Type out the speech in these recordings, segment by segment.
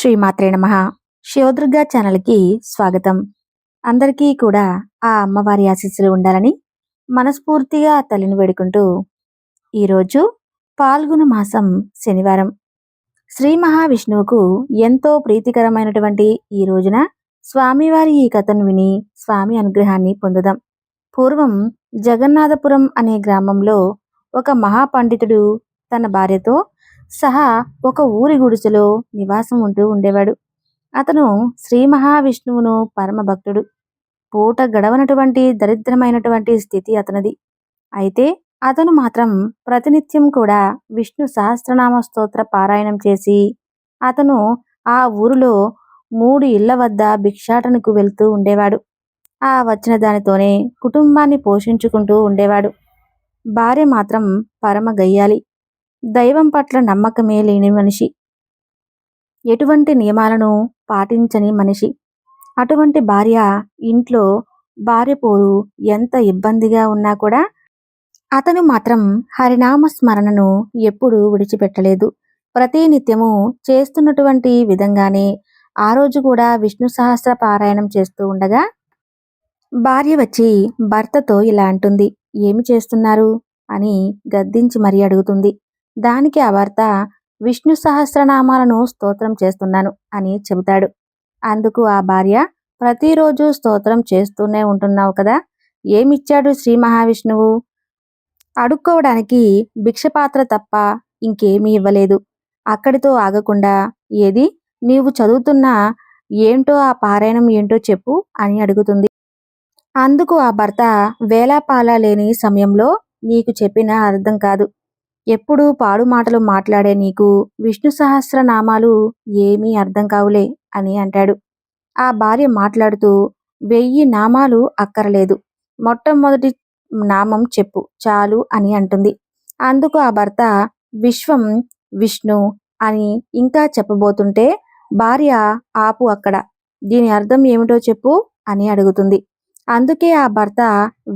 శ్రీమాత్రే నమ. శివదుర్గా ఛానల్కి స్వాగతం. అందరికీ కూడా ఆ అమ్మవారి ఆశీస్సులు ఉండాలని మనస్ఫూర్తిగా తల్లిని వేడుకుంటూ ఈరోజు పాల్గొన మాసం శనివారం. శ్రీ మహావిష్ణువుకు ఎంతో ప్రీతికరమైనటువంటి ఈ రోజున స్వామివారి ఈ కథను విని స్వామి అనుగ్రహాన్ని పొందుదాం. పూర్వం జగన్నాథపురం అనే గ్రామంలో ఒక మహాపండితుడు తన భార్యతో సహా ఒక ఊరి గుడిసెలో నివాసం ఉంటూ ఉండేవాడు. అతను శ్రీ మహావిష్ణువును పరమ భక్తుడు పూట గడవనటువంటి దరిద్రమైనటువంటి స్థితి అతనిది. అయితే అతను మాత్రం ప్రతినిత్యం కూడా విష్ణు సహస్రనామ స్తోత్ర పారాయణం చేసి అతను ఆ ఊరిలో మూడు ఇళ్ళ వద్ద భిక్షాటనకు వెళ్తూ ఉండేవాడు. ఆ వచ్చిన దానితోనే కుటుంబాన్ని పోషించుకుంటూ ఉండేవాడు. భార్య మాత్రం పరమ గయ్యాలి దైవం పట్ల నమ్మకమే లేని మనిషి. ఎటువంటి నియమాలను పాటించని మనిషి. అటువంటి భార్య ఇంట్లో భార్య పోరు ఎంత ఇబ్బందిగా ఉన్నా కూడా అతను మాత్రం హరినామ స్మరణను ఎప్పుడూ విడిచిపెట్టలేదు. ప్రతి నిత్యము చేస్తున్నటువంటి విధంగానే ఆ రోజు కూడా విష్ణు సహస్ర పారాయణం చేస్తూ ఉండగా భార్య వచ్చి భర్తతో ఇలా అంటుంది. ఏమి చేస్తున్నారు? అని గద్దించి మరీ అడుగుతుంది. దానికి ఆ భర్త విష్ణు సహస్రనామాలను స్తోత్రం చేస్తున్నాను అని చెబుతాడు. అందుకు ఆ భార్య ప్రతిరోజు స్తోత్రం చేస్తూనే ఉంటున్నావు కదా ఏమిచ్చాడు శ్రీ మహావిష్ణువు? అడుక్కోవడానికి భిక్షపాత్ర తప్ప ఇంకేమీ ఇవ్వలేదు. అక్కడితో ఆగకుండా ఏది నీవు చదువుతున్న ఏంటో ఆ పారాయణం ఏంటో చెప్పు అని అడుగుతుంది. అందుకు ఆ భర్త వేలాపాల లేని సమయంలో నీకు చెప్పిన అర్థం కాదు. ఎప్పుడు పాడు మాటలు మాట్లాడే నీకు విష్ణు సహస్రనామాలు ఏమీ అర్థం కావులే అని అంటాడు. ఆ భార్య మాట్లాడుతూ వెయ్యి నామాలు అక్కరలేదు. మొట్టమొదటి నామం చెప్పు చాలు అని అంటుంది. అందుకు ఆ భర్త విశ్వం విష్ణు అని ఇంకా చెప్పబోతుంటే భార్య ఆపు అక్కడ. దీని అర్థం ఏమిటో చెప్పు అని అడుగుతుంది. అందుకే ఆ భర్త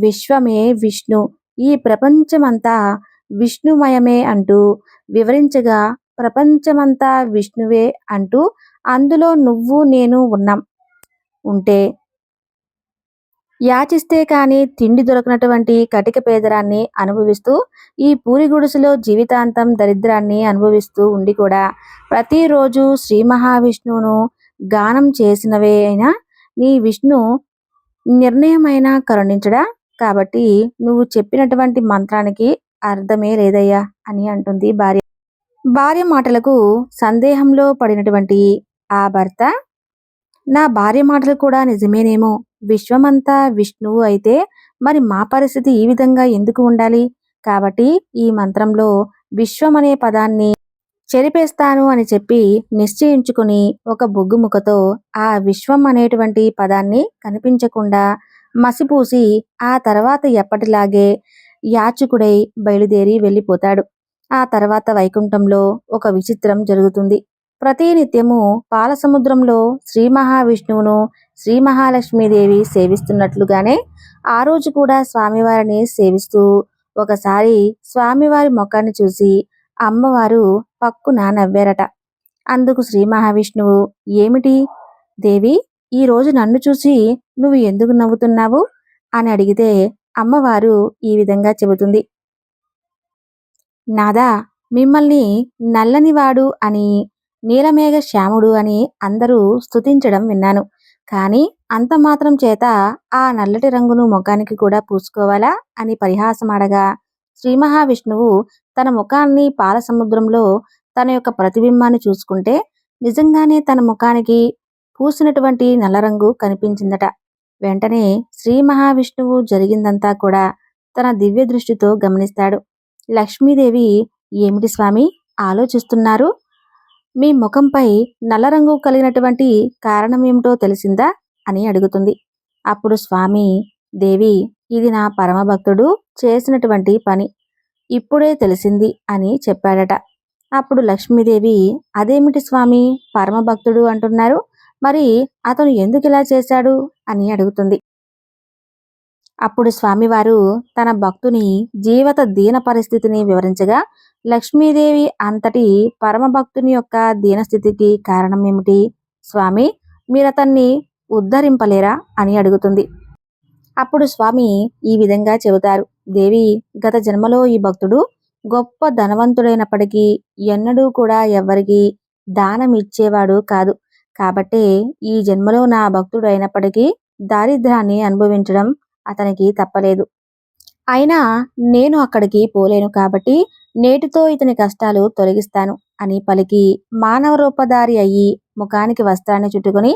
విశ్వమే విష్ణు. ఈ ప్రపంచమంతా విష్ణుమయమే అంటూ వివరించగా ప్రపంచమంతా విష్ణువే అంటూ అందులో నువ్వు నేను ఉన్నాం. ఉంటే యాచిస్తే కానీ తిండి దొరకనటువంటి కటిక పేదరాన్ని అనుభవిస్తూ ఈ పూరి గుడిసెలో జీవితాంతం దరిద్రాన్ని అనుభవిస్తూ ఉండి కూడా ప్రతిరోజు శ్రీ మహావిష్ణువును గానం చేసినవే అయినా నీ విష్ణు నిర్ణయమైన కరుణించడా? కాబట్టి నువ్వు చెప్పినటువంటి మంత్రానికి అర్థమే లేదయ్యా అని అంటుంది భార్య. భార్య మాటలకు సందేహంలో పడినటువంటి ఆ భర్త నా భార్య మాటలు కూడా నిజమేనేమో. విశ్వమంతా విష్ణువు అయితే మరి మా పరిస్థితి ఈ విధంగా ఎందుకు ఉండాలి? కాబట్టి ఈ మంత్రంలో విశ్వం అనే పదాన్ని చెరిపేస్తాను అని చెప్పి నిశ్చయించుకుని ఒక బొగ్గుముఖతో ఆ విశ్వం అనేటువంటి పదాన్ని కనిపించకుండా మసిపూసి ఆ తర్వాత ఎప్పటిలాగే యాచకుడై బయలుదేరి వెళ్ళిపోతాడు. ఆ తర్వాత వైకుంఠంలో ఒక విచిత్రం జరుగుతుంది. ప్రతినిత్యము పాలసముద్రంలో శ్రీ మహావిష్ణువును శ్రీ మహాలక్ష్మీదేవి సేవిస్తున్నట్లుగానే ఆ రోజు కూడా స్వామివారిని సేవిస్తూ ఒకసారి స్వామివారి ముఖాన్ని చూసి అమ్మవారు పక్కున నవ్వారట. అందుకు శ్రీ మహావిష్ణువు ఏమిటి? దేవి ఈ రోజు నన్ను చూసి నువ్వు ఎందుకు నవ్వుతున్నావు? అని అడిగితే అమ్మవారు ఈ విధంగా చెబుతుంది. నాదా మిమ్మల్ని నల్లనివాడు అని నీలమేఘ శ్యాముడు అని అందరూ స్తుతించడం విన్నాను. కానీ అంత మాత్రం చేత ఆ నల్లటి రంగును ముఖానికి కూడా పూసుకోవాలా? అని పరిహాసమాడగా శ్రీ మహావిష్ణువు తన ముఖాన్ని పాల సముద్రంలో తన యొక్క ప్రతిబింబాన్ని చూసుకుంటే నిజంగానే తన ముఖానికి పూసినటువంటి నల్ల రంగు కనిపించిందట. వెంటనే శ్రీ మహావిష్ణువు జరిగిందంతా కూడా తన దివ్య దృష్టితో గమనిస్తాడు. లక్ష్మీదేవి ఏమిటి స్వామి ఆలోచిస్తున్నారు? మీ ముఖంపై నల్ల రంగు కలిగినటువంటి కారణం ఏమిటో తెలిసిందా? అని అడుగుతుంది. అప్పుడు స్వామి దేవి ఇది నా పరమభక్తుడు చేసినటువంటి పని. ఇప్పుడే తెలిసింది అని చెప్పాడట. అప్పుడు లక్ష్మీదేవి అదేమిటి స్వామి పరమభక్తుడు అంటున్నారు? మరి అతను ఎందుకు ఇలా చేశాడు? అని అడుగుతుంది. అప్పుడు స్వామివారు తన భక్తుని జీవిత దీన పరిస్థితిని వివరించగా లక్ష్మీదేవి అంతటి పరమభక్తుని యొక్క దీనస్థితికి కారణం ఏమిటి? స్వామి మీరు అతన్ని ఉద్ధరింపలేరా? అని అడుగుతుంది. అప్పుడు స్వామి ఈ విధంగా చెబుతారు. దేవి గత జన్మలో ఈ భక్తుడు గొప్ప ధనవంతుడైనప్పటికీ ఎన్నడూ కూడా ఎవ్వరికి దానం ఇచ్చేవాడు కాదు. కాబట్టే ఈ జన్మలో నా భక్తుడు అయినప్పటికీ దారిద్ర్యాన్ని అనుభవించడం అతనికి తప్పలేదు. అయినా నేను అక్కడికి పోలేను కాబట్టి నేటితో ఇతని కష్టాలు తొలగిస్తాను అని పలికి మానవ రూపధారి అయ్యి ముఖానికి వస్త్రాన్ని చుట్టుకొని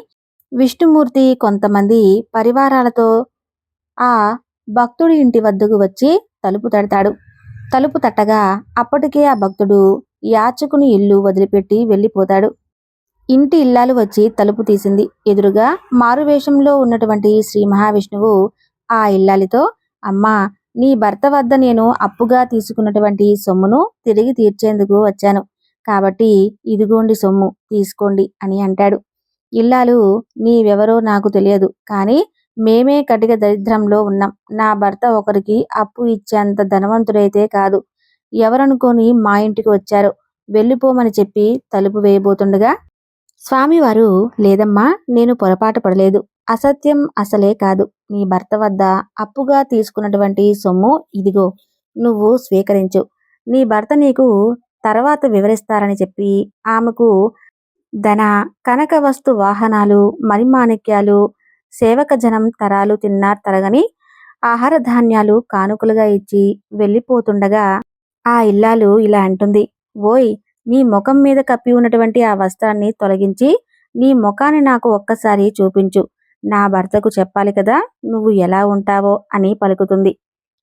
విష్ణుమూర్తి కొంతమంది పరివారాలతో ఆ భక్తుడి ఇంటి వద్దకు వచ్చి తలుపు తడతాడు. తలుపు తట్టగా అప్పటికే ఆ భక్తుడు యాచకుని ఇల్లు వదిలిపెట్టి వెళ్ళిపోతాడు. ఇంటి ఇల్లాలు వచ్చి తలుపు తీసింది. ఎదురుగా మారువేషంలో ఉన్నటువంటి శ్రీ మహావిష్ణువు ఆ ఇల్లాలితో అమ్మా నీ భర్త వద్ద నేను అప్పుగా తీసుకున్నటువంటి సొమ్మును తిరిగి తీర్చేందుకు వచ్చాను. కాబట్టి ఇదిగోండి సొమ్ము తీసుకోండి అని అంటాడు. ఇల్లాలు నీవెవరో నాకు తెలియదు. కానీ మేమే కటిక దరిద్రంలో ఉన్నాం. నా భర్త ఒకరికి అప్పు ఇచ్చేంత ధనవంతుడైతే కాదు. ఎవరనుకొని మా ఇంటికి వచ్చారు. వెళ్ళిపోమని చెప్పి తలుపు వేయబోతుండగా స్వామివారు లేదమ్మా నేను పొరపాటు పడలేదు. అసత్యం అసలే కాదు. నీ భర్త వద్ద అప్పుగా తీసుకున్నటువంటి సొమ్ము ఇదిగో నువ్వు స్వీకరించు. నీ భర్త నీకు తర్వాత వివరిస్తారని చెప్పి ఆమెకు ధన కనక వస్తు వాహనాలు మణిమాణిక్యాలు సేవక జనం తరాలు తిన్నారు తరగని ఆహార ధాన్యాలు కానుకలుగా ఇచ్చి వెళ్ళిపోతుండగా ఆ ఇల్లాలు ఇలా అంటుంది. ఓయ్ నీ ముఖం మీద కప్పి ఉన్నటువంటి ఆ వస్త్రాన్ని తొలగించి నీ ముఖాన్ని నాకు ఒక్కసారి చూపించు. నా భర్తకు చెప్పాలి కదా నువ్వు ఎలా ఉంటావో అని పలుకుతుంది.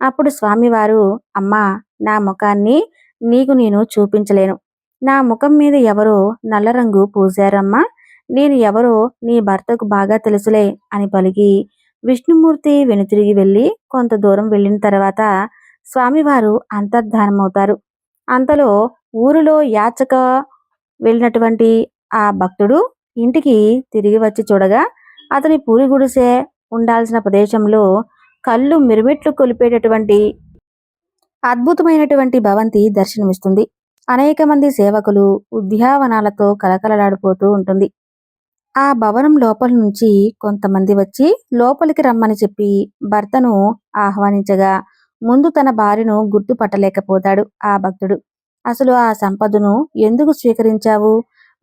అప్పుడు స్వామివారు అమ్మా నా ముఖాన్ని నీకు నేను చూపించలేను. నా ముఖం మీద ఎవరో నల్ల రంగు పూశారమ్మా నేను ఎవరో నీ భర్తకు బాగా తెలుసులే అని పలికి విష్ణుమూర్తి వెనుతిరిగి వెళ్ళి కొంత దూరం వెళ్ళిన తర్వాత స్వామివారు అంతర్ధానమవుతారు. అంతలో ఊరిలో యాచక వెళ్ళినటువంటి ఆ భక్తుడు ఇంటికి తిరిగి వచ్చి చూడగా అతని పూరి గుడిసే ఉండాల్సిన ప్రదేశంలో కళ్ళు మిరుమిట్లు కొలిపేటటువంటి అద్భుతమైనటువంటి భవంతి దర్శనమిస్తుంది. అనేక మంది సేవకులు ఉద్యావనాలతో కలకలలాడిపోతూ ఉంటుంది. ఆ భవనం లోపల నుంచి కొంతమంది వచ్చి లోపలికి రమ్మని చెప్పి భర్తను ఆహ్వానించగా ముందు తన భార్యను గుర్తుపట్టలేకపోతాడు ఆ భక్తుడు. అసలు ఆ సంపదను ఎందుకు స్వీకరించావు?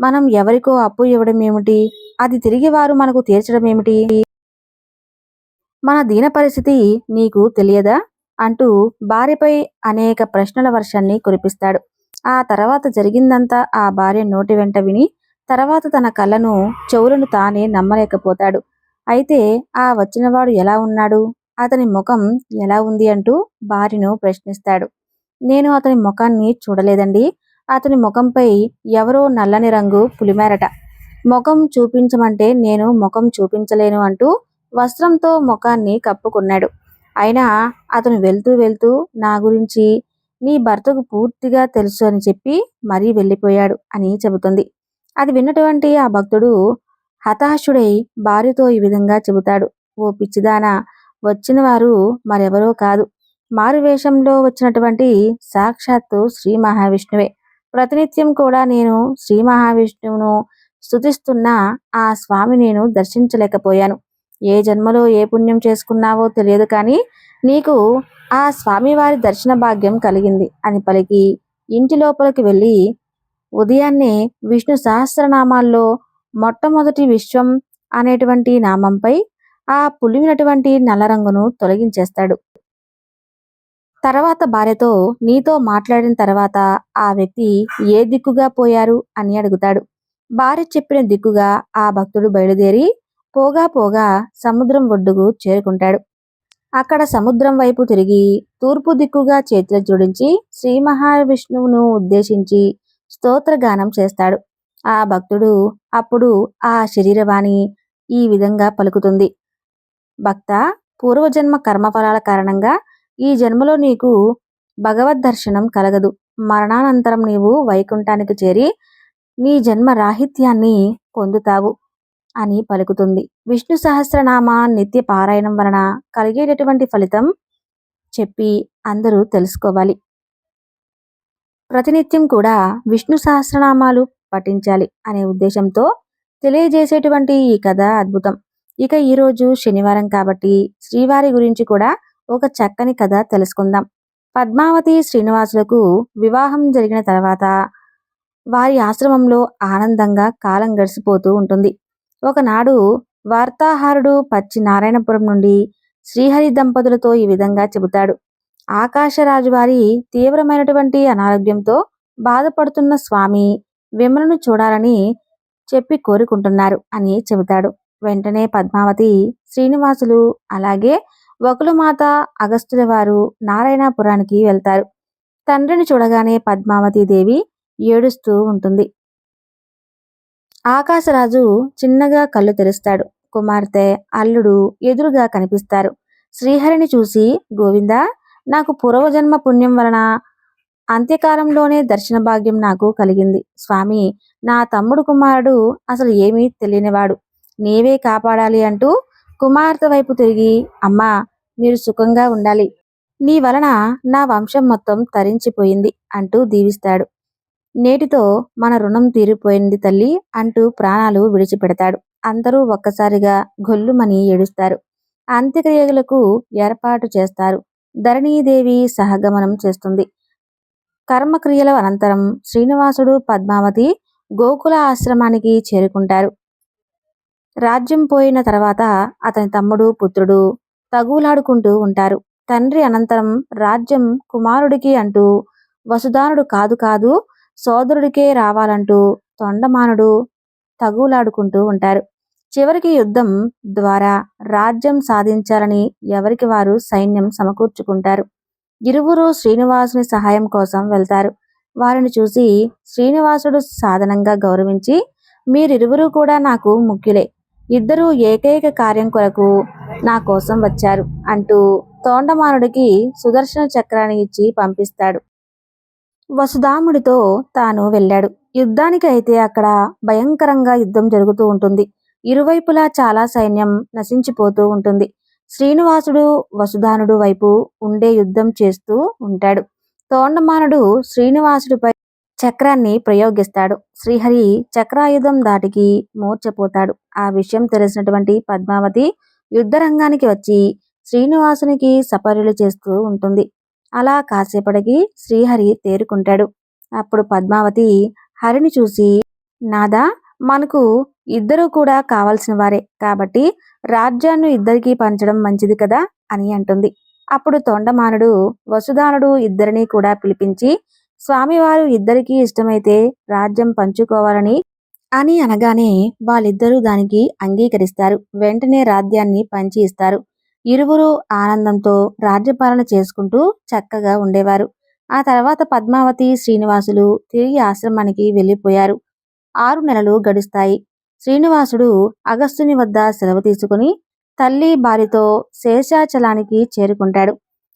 మనం ఎవరికో అప్పు ఇవ్వడం ఏమిటి? అది తిరిగి వారు మనకు తీర్చడం ఏమిటి మన దీన పరిస్థితి నీకు తెలియదా? అంటూ భార్యపై అనేక ప్రశ్నల వర్షాన్ని కురిపిస్తాడు. ఆ తర్వాత జరిగిందంతా ఆ భార్య నోటి వెంట విని తర్వాత తన కళ్ళను చెవులను తానే నమ్మలేకపోతాడు. అయితే ఆ వచ్చినవాడు ఎలా ఉన్నాడు? అతని ముఖం ఎలా ఉంది అంటూ భార్యను ప్రశ్నిస్తాడు. నేను అతని ముఖాన్ని చూడలేదండి. అతని ముఖంపై ఎవరో నల్లని రంగు పులిమారట. ముఖం చూపించమంటే నేను ముఖం చూపించలేను అంటూ వస్త్రంతో ముఖాన్ని కప్పుకున్నాడు. అయినా అతను వెళ్తూ వెళ్తూ నా గురించి నీ భర్తకు పూర్తిగా తెలుసు అని చెప్పి మరీ వెళ్ళిపోయాడు అని చెబుతుంది. అది విన్నటువంటి ఆ భక్తుడు హతాశుడై భార్యతో ఈ విధంగా చెబుతాడు. ఓ పిచ్చిదానా వచ్చిన వారు మరెవరో కాదు. మారువేషంలో వచ్చినటువంటి సాక్షాత్తు శ్రీ మహావిష్ణువే. ప్రతినిత్యం కూడా నేను శ్రీ మహావిష్ణువును స్థుతిస్తున్న ఆ స్వామి నేను దర్శించలేకపోయాను. ఏ జన్మలో ఏ పుణ్యం చేసుకున్నావో తెలియదు కానీ నీకు ఆ స్వామివారి దర్శన భాగ్యం కలిగింది. అని పలికి ఇంటి లోపలికి వెళ్ళి ఉదయాన్నే విష్ణు సహస్రనామాల్లో మొట్టమొదటి విశ్వం అనేటువంటి నామంపై ఆ పులిమినటువంటి నల్ల రంగును తొలగించేస్తాడు. తర్వాత భార్యతో నీతో మాట్లాడిన తర్వాత ఆ వ్యక్తి ఏ దిక్కుగా పోయారు అని అడుగుతాడు. భార్య చెప్పిన దిక్కుగా ఆ భక్తుడు బయలుదేరి పోగా పోగా సముద్రం ఒడ్డుకు చేరుకుంటాడు. అక్కడ సముద్రం వైపు తిరిగి తూర్పు దిక్కుగా చేతులు జోడించి శ్రీ మహావిష్ణువును ఉద్దేశించి స్తోత్రగానం చేస్తాడు. ఆ భక్తుడు అప్పుడు ఆ శరీరవాణి ఈ విధంగా పలుకుతుంది. భక్త పూర్వజన్మ కర్మఫలాల కారణంగా ఈ జన్మలో నీకు భగవద్ దర్శనం కలగదు. మరణానంతరం నీవు వైకుంఠానికి చేరి నీ జన్మ రాహిత్యాన్ని పొందుతావు అని పలుకుతుంది. విష్ణు సహస్రనామ నిత్య పారాయణం వలన కలిగేటటువంటి ఫలితం చెప్పి అందరూ తెలుసుకోవాలి. ప్రతినిత్యం కూడా విష్ణు సహస్రనామాలు పఠించాలి అనే ఉద్దేశంతో తెలియజేసేటువంటి ఈ కథ అద్భుతం. ఇక ఈరోజు శనివారం కాబట్టి శ్రీవారి గురించి కూడా ఒక చక్కని కథ తెలుసుకుందాం. పద్మావతి శ్రీనివాసులకు వివాహం జరిగిన తర్వాత వారి ఆశ్రమంలో ఆనందంగా కాలం గడిచిపోతూ ఉంటుంది. ఒకనాడు వార్తాహారుడు పచ్చి నారాయణపురం నుండి శ్రీహరి దంపతులతో ఈ విధంగా చెబుతాడు. ఆకాశరాజు వారి తీవ్రమైనటువంటి అనారోగ్యంతో బాధపడుతున్న స్వామి విమలను చూడాలని చెప్పి కోరుకుంటున్నారు అని చెబుతాడు. వెంటనే పద్మావతి శ్రీనివాసులు అలాగే వకులమాత అగస్తుల వారు నారాయణపురానికి వెళ్తారు. తండ్రిని చూడగానే పద్మావతి దేవి ఏడుస్తూ ఉంటుంది. ఆకాశరాజు చిన్నగా కళ్ళు తెరుస్తాడు. కుమార్తె అల్లుడు ఎదురుగా కనిపిస్తారు. శ్రీహరిని చూసి గోవింద నాకు పూర్వజన్మ పుణ్యం వలన అంత్యకాలంలోనే దర్శన భాగ్యం నాకు కలిగింది. స్వామి నా తమ్ముడు కుమారుడు అసలు ఏమీ తెలియనివాడు. నీవే కాపాడాలి అంటూ కుమార్తె వైపు తిరిగి అమ్మా మీరు సుఖంగా ఉండాలి. నీ వలన నా వంశం మొత్తం తరించిపోయింది అంటూ దీవిస్తాడు. నేటితో మన రుణం తీరిపోయింది తల్లి అంటూ ప్రాణాలు విడిచిపెడతాడు. అందరూ ఒక్కసారిగా గొల్లుమని ఏడుస్తారు. అంత్యక్రియలకు ఏర్పాటు చేస్తారు. ధరణీదేవి సహగమనం చేస్తుంది. కర్మక్రియల అనంతరం శ్రీనివాసుడు పద్మావతి గోకుల ఆశ్రమానికి చేరుకుంటారు. రాజ్యం పోయిన తర్వాత అతని తమ్ముడు పుత్రుడు తగులాడుకుంటూ ఉంటారు. తండ్రి అనంతరం రాజ్యం కుమారుడికి అంటూ వసుదానుడు కాదు కాదు సోదరుడికే రావాలంటూ తొండమానుడు తగులాడుకుంటూ ఉంటారు. చివరికి యుద్ధం ద్వారా రాజ్యం సాధించాలని ఎవరికి వారు సైన్యం సమకూర్చుకుంటారు. ఇరువురు శ్రీనివాసుని సహాయం కోసం వెళ్తారు. వారిని చూసి శ్రీనివాసుడు సాధనంగా గౌరవించి మీరిరువురు కూడా నాకు ముఖ్యులే. ఇద్దరూ ఏకైక కార్యం కొరకు నా కోసం వచ్చారు అంటూ తోండమానుడికి సుదర్శన చక్రాన్ని ఇచ్చి పంపిస్తాడు. వసుధాముడితో తాను వెళ్ళాడు. యుద్ధానికి అయితే అక్కడ భయంకరంగా యుద్ధం జరుగుతూ ఉంటుంది. ఇరువైపులా చాలా సైన్యం నశించిపోతూ ఉంటుంది. శ్రీనివాసుడు వసుధానుడు వైపు ఉండే యుద్ధం చేస్తూ ఉంటాడు. తోండమానుడు శ్రీనివాసుడిపై చక్రాన్ని ప్రయోగిస్తాడు. శ్రీహరి చక్రాయుధం దాటికి మూర్చపోతాడు ఆ విషయం తెలిసినటువంటి పద్మావతి యుద్ధరంగానికి వచ్చి శ్రీనివాసునికి సపర్యలు చేస్తూ ఉంటుంది. అలా కాసేపటికి శ్రీహరి తేరుకుంటాడు. అప్పుడు పద్మావతి హరిని చూసి నాదా మనకు ఇద్దరు కూడా కావాల్సిన వారే. కాబట్టి రాజ్యాన్ని ఇద్దరికీ పంచడం మంచిది కదా? అని అంటుంది. అప్పుడు తొండమానుడు వసుదానుడు ఇద్దరిని కూడా పిలిపించి స్వామివారు ఇద్దరికీ ఇష్టమైతే రాజ్యం పంచుకోవాలని అని అనగానే వాళ్ళిద్దరూ దానికి అంగీకరిస్తారు. వెంటనే రాజ్యాన్ని పంచి ఇస్తారు. ఇరువురు ఆనందంతో రాజ్యపాలన చేసుకుంటూ చక్కగా ఉండేవారు. ఆ తర్వాత పద్మావతి శ్రీనివాసులు తిరిగి ఆశ్రమానికి వెళ్ళిపోయారు. ఆరు నెలలు గడుస్తాయి. శ్రీనివాసుడు అగస్తుని వద్ద సెలవు తీసుకుని తల్లి భార్యతో శేషాచలానికి చేరుకుంటాడు.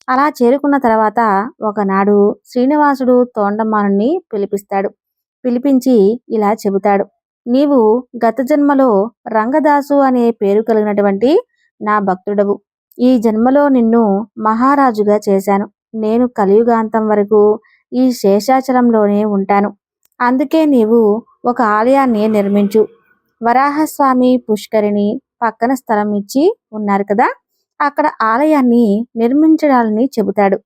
అలా చేరుకున్న తర్వాత ఒకనాడు శ్రీనివాసుడు తోండమ్మానుని పిలిపిస్తాడు. పిలిపించి ఇలా చెబుతాడు. నీవు గత జన్మలో రంగదాసు అనే పేరు కలిగినటువంటి నా భక్తుడవు. ఈ జన్మలో నిన్ను మహారాజుగా చేశాను. నేను కలియుగాంతం వరకు ఈ శేషాచలంలోనే ఉంటాను. అందుకే నీవు ఒక ఆలయాన్ని నిర్మించు. వరాహస్వామి పుష్కరిణి పక్కన స్థలం ఇచ్చి ఉన్నారు కదా అక్కడ ఆలయాన్ని నిర్మించడాలని చెబుతాడు.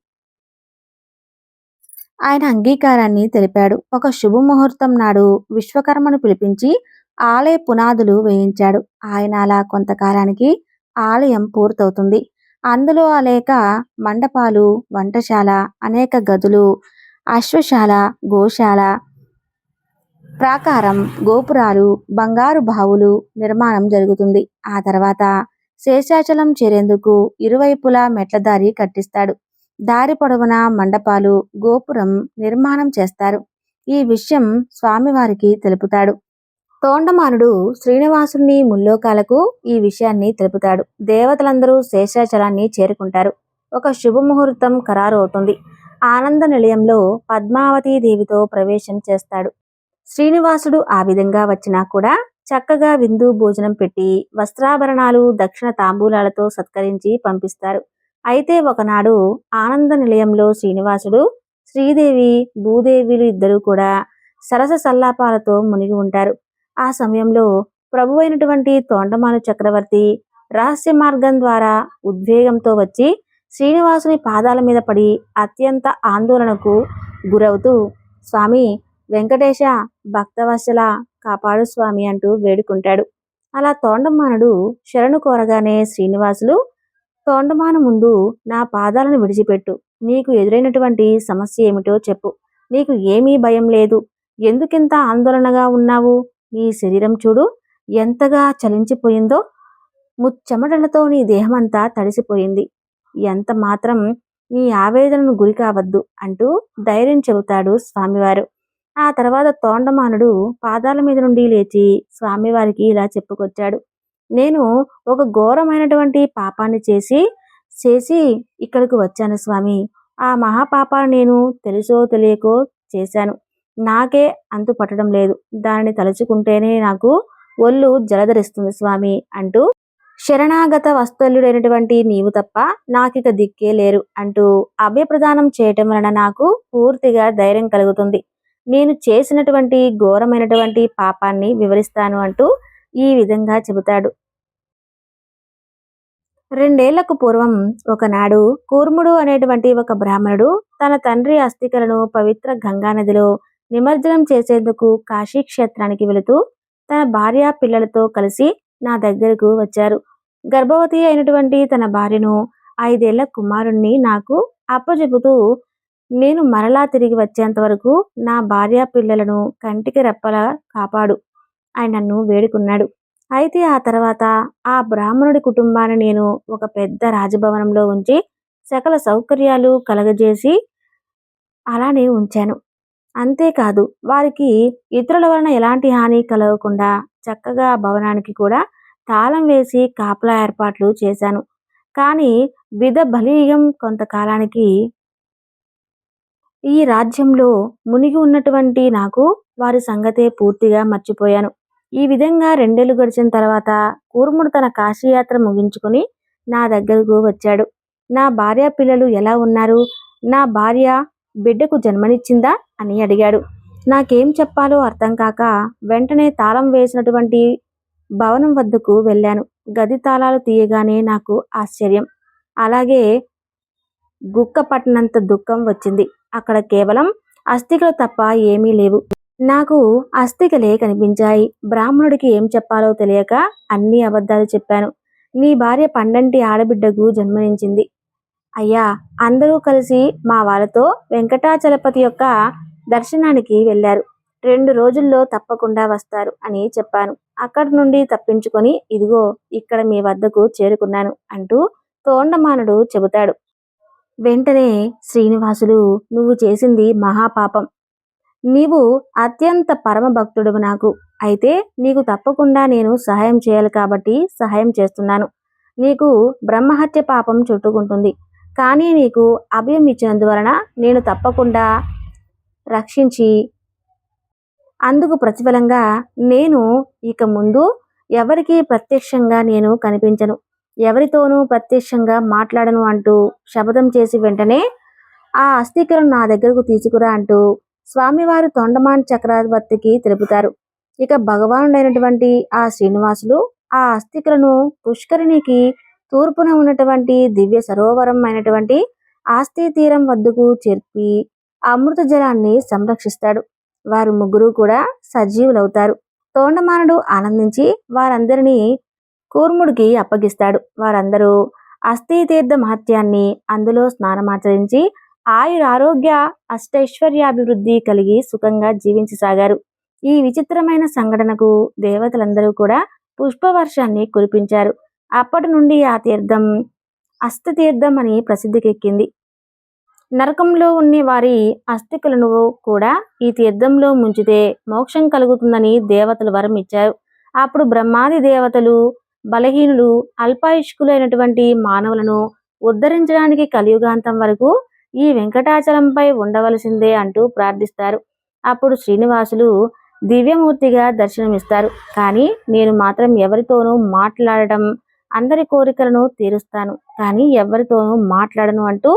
ఆయన అంగీకారాన్ని తెలిపాడు. ఒక శుభముహూర్తం నాడు విశ్వకర్మను పిలిపించి ఆలయ పునాదులు వేయించాడు. ఆయన అలా కొంతకాలానికి ఆలయం పూర్తవుతుంది. అందులో అనేక మండపాలు వంటశాల అనేక గదులు అశ్వశాల గోశాల ప్రాకారం గోపురాలు బంగారు బావులు నిర్మాణం జరుగుతుంది. ఆ తర్వాత శేషాచలం చేరేందుకు ఇరువైపులా మెట్ల దారి కట్టిస్తాడు. దారి పొడవున మండపాలు గోపురం నిర్మాణం చేస్తారు. ఈ విషయం స్వామివారికి తెలుపుతాడు. తోండమానుడు శ్రీనివాసుని ముల్లోకాలకు ఈ విషయాన్ని తెలుపుతాడు. దేవతలందరూ శేషాచలాన్ని చేరుకుంటారు. ఒక శుభముహూర్తం ఖరారు అవుతుంది ఆనంద నిలయంలో పద్మావతి దేవితో ప్రవేశం చేస్తాడు. శ్రీనివాసుడు ఆ విధంగా వచ్చినా కూడా చక్కగా విందు భోజనం పెట్టి వస్త్రాభరణాలు దక్షిణ తాంబూలాలతో సత్కరించి పంపిస్తారు. అయితే ఒకనాడు ఆనంద నిలయంలో శ్రీనివాసుడు శ్రీదేవి భూదేవిలు ఇద్దరూ కూడా సరస సల్లాపాలతో మునిగి ఉంటారు. ఆ సమయంలో ప్రభు అయినటువంటి తోండమాను చక్రవర్తి రహస్య మార్గం ద్వారా ఉద్వేగంతో వచ్చి శ్రీనివాసుని పాదాల మీద పడి అత్యంత ఆందోళనకు గురవుతూ స్వామి వెంకటేశ భక్తవశల కాపాడు స్వామి అంటూ వేడుకుంటాడు. అలా తోండమానుడు శరణు కోరగానే శ్రీనివాసులు తోండమాను ముందు నా పాదాలను విడిచిపెట్టు. నీకు ఎదురైనటువంటి సమస్య ఏమిటో చెప్పు. నీకు ఏమీ భయం లేదు. ఎందుకింత ఆందోళనగా ఉన్నావు? నీ శరీరం చూడు ఎంతగా చలించిపోయిందో. ముచ్చెమటలతో నీ దేహమంతా తడిసిపోయింది. ఎంత మాత్రం నీ ఆవేదనను గురి కావద్దు అంటూ ధైర్యం చెబుతాడు స్వామివారు. ఆ తర్వాత తోండమానుడు పాదాల మీద నుండి లేచి స్వామివారికి ఇలా చెప్పుకొచ్చాడు. నేను ఒక ఘోరమైనటువంటి పాపాన్ని చేసి చేసి ఇక్కడికి వచ్చాను స్వామి. ఆ మహాపాపాన్ని నేను తెలుసో తెలియకో చేశాను. నాకే అంతు పట్టడం లేదు. దానిని తలుచుకుంటేనే నాకు ఒళ్ళు జలధరిస్తుంది స్వామి అంటూ శరణాగత వస్తుల్యుడైనటువంటి నీవు తప్ప నాకిక దిక్కే లేరు అంటూ అభయప్రదానం చేయటం వలన నాకు పూర్తిగా ధైర్యం కలుగుతుంది. నేను చేసినటువంటి ఘోరమైనటువంటి పాపాన్ని వివరిస్తాను అంటూ ఈ విధంగా చెబుతాడు. రెండేళ్ళకు పూర్వం ఒకనాడు కూర్ముడు అనేటువంటి ఒక బ్రాహ్మణుడు తన తండ్రి అస్థికలను పవిత్ర గంగానదిలో నిమజ్జనం చేసేందుకు కాశీ క్షేత్రానికి వెళుతూ తన భార్య పిల్లలతో కలిసి నా దగ్గరకు వచ్చారు. గర్భవతి అయినటువంటి తన భార్యను ఐదేళ్ళ కుమారుణ్ణి నాకు అప్పచెబుతూ నేను మరలా తిరిగి వచ్చేంత వరకు నా భార్య పిల్లలను కంటికి రెప్పలా కాపాడు ఆయన నన్ను వేడుకున్నాడు. అయితే ఆ తర్వాత ఆ బ్రాహ్మణుడి కుటుంబాన్ని నేను ఒక పెద్ద రాజభవనంలో ఉంచి సకల సౌకర్యాలు కలగజేసి అలానే ఉంచాను. అంతేకాదు వారికి ఇతరుల వలన ఎలాంటి హాని కలగకుండా చక్కగా భవనానికి కూడా తాళం వేసి కాపలా ఏర్పాట్లు చేశాను. కానీ విధ బలీయం కొంతకాలానికి ఈ రాజ్యంలో మునిగి ఉన్నటువంటి నాకు వారి సంగతే పూర్తిగా మర్చిపోయాను. ఈ విధంగా రెండేళ్ళు గడిచిన తర్వాత కూర్ముడు తన కాశీయాత్ర ముగించుకొని నా దగ్గరకు వచ్చాడు. నా భార్య పిల్లలు ఎలా ఉన్నారు? నా భార్య బిడ్డకు జన్మనిచ్చిందా? అని అడిగాడు. నాకేం చెప్పాలో అర్థం కాక వెంటనే తాళం వేసినటువంటి భవనం వద్దకు వెళ్ళాను. గది తాళాలు తీయగానే నాకు ఆశ్చర్యం. అలాగే గుక్క పట్టినంత దుఃఖం వచ్చింది. అక్కడ కేవలం అస్థికలు తప్ప ఏమీ లేవు. నాకు అస్థికలే కనిపించాయి. బ్రాహ్మణుడికి ఏం చెప్పాలో తెలియక అన్ని అబద్ధాలు చెప్పాను. నీ భార్య పండంటి ఆడబిడ్డకు జన్మనించింది అయ్యా అందరూ కలిసి మా వాళ్ళతో వెంకటాచలపతి యొక్క దర్శనానికి వెళ్ళారు. రెండు రోజుల్లో తప్పకుండా వస్తారు అని చెప్పాను. అక్కడి నుండి తప్పించుకొని ఇదిగో ఇక్కడ మీ వద్దకు చేరుకున్నాను అంటూ తోండమానుడు చెబుతాడు. వెంటనే శ్రీనివాసులు నువ్వు చేసింది మహాపాపం. నీవు అత్యంత పరమ భక్తుడు నాకు. అయితే నీకు తప్పకుండా నేను సహాయం చేయాలి కాబట్టి సహాయం చేస్తున్నాను. నీకు బ్రహ్మహత్య పాపం చుట్టుకుంటుంది. కానీ నీకు అభయం ఇచ్చినందువలన నేను తప్పకుండా రక్షించి అందుకు ప్రతిఫలంగా నేను ఇక ముందు ఎవరికి ప్రత్యక్షంగా నేను కనిపించను. ఎవరితోనూ ప్రత్యక్షంగా మాట్లాడను అంటూ శపథం చేసి వెంటనే ఆ అస్థికలను నా దగ్గరకు తీసుకురా అంటూ స్వామివారు తొండమాన్ చక్రవర్తికి తెలుపుతారు. ఇక భగవానుడైనటువంటి ఆ శ్రీనివాసులు ఆ అస్థికలను పుష్కరిణికి తూర్పున ఉన్నటువంటి దివ్య సరోవరం అయినటువంటి ఆస్తి తీరం వద్దకు చేర్పి అమృత జలాన్ని సంరక్షిస్తాడు. వారు ముగ్గురు కూడా సజీవులవుతారు. తోండమానుడు ఆనందించి వారందరినీ కూర్ముడికి అప్పగిస్తాడు. వారందరూ అస్థితీర్థ మహత్యాన్ని అందులో స్నానమాచరించి ఆయురారోగ్య అష్టైశ్వర్యాభివృద్ధి కలిగి సుఖంగా జీవించసాగారు. ఈ విచిత్రమైన సంఘటనకు దేవతలందరూ కూడా పుష్పవర్షాన్ని కురిపించారు. అప్పటి నుండి ఆ తీర్థం అస్థితీర్థం అని ప్రసిద్ధికెక్కింది. నరకంలో ఉన్న వారి అస్థికలను కూడా ఈ తీర్థంలో ముంచితే మోక్షం కలుగుతుందని దేవతలు వరం ఇచ్చారు. అప్పుడు బ్రహ్మాది దేవతలు బలహీనులు అల్పాయుష్కులైనటువంటి మానవులను ఉద్ధరించడానికి కలియుగాంతం వరకు ఈ వెంకటాచలంపై ఉండవలసిందే అంటూ ప్రార్థిస్తారు. అప్పుడు శ్రీనివాసులు దివ్యమూర్తిగా దర్శనమిస్తారు. కానీ నేను మాత్రం ఎవరితోనూ మాట్లాడటం అందరి కోరికలను తీరుస్తాను. కానీ ఎవరితోనూ మాట్లాడను అంటూ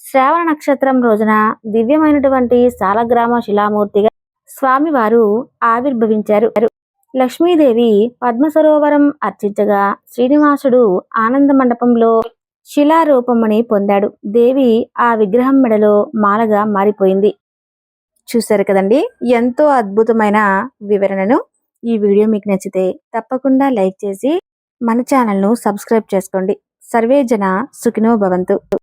శ్రావణ నక్షత్రం రోజున దివ్యమైనటువంటి సాలగ్రామ శిలామూర్తిగా స్వామివారు ఆవిర్భవించారు. లక్ష్మీదేవి పద్మసరోవరం అర్చించగా శ్రీనివాసుడు ఆనంద మండపంలో శిలారూపమని పొందాడు. దేవి ఆ విగ్రహం మెడలో మాలగా మారిపోయింది. చూశారు కదండి? ఎంతో అద్భుతమైన వివరణను ఈ వీడియో మీకు నచ్చితే తప్పకుండా లైక్ చేసి మన ఛానల్ను సబ్స్క్రైబ్ చేసుకోండి. సర్వే జన సుఖినో భవంతు.